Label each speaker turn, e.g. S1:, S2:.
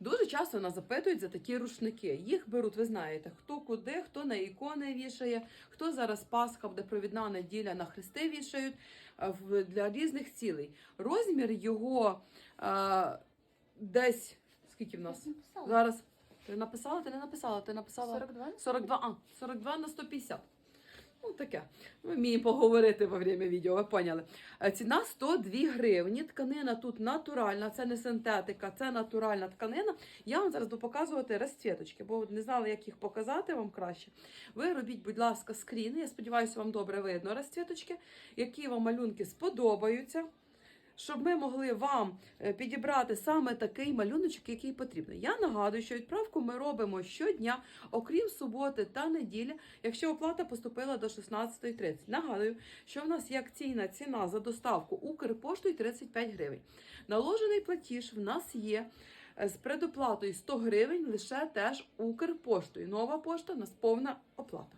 S1: Дуже часто нас запитують за такі рушники. Їх беруть, ви знаєте, хто куди, хто на ікони вішає, хто зараз Пасха, буде провідна неділя на хрести вішають е, для різних цілей. Розмір його е, десь скільки в нас? Зараз ти написала, ти не написала, ти написала
S2: 42?
S1: 42, а, 42 на 150. Ну, таке. Ми вміємо поговорити во время відео, ви поняли. Е, Ціна 102 гривні. Тканина тут натуральна, це не синтетика, це натуральна тканина. Я вам зараз буду показувати розцвіточки, бо не знала, як їх показати вам краще. Ви робіть, будь ласка, скріни. Я сподіваюся, вам добре видно розцвіточки, які вам малюнки сподобаються. Щоб ми могли вам е, підібрати саме такий малюночок, який потрібно. Я нагадую, що відправку ми робимо щодня, окрім суботи та неділі, якщо оплата поступила до 16.30. Нагадую, що в нас є акційна ціна за доставку Укрпоштою 35 гривень. Наложений платіж в нас є е, з предоплатою 100 гривень лише теж Укрпоштою. Нова пошта у нас повна оплата.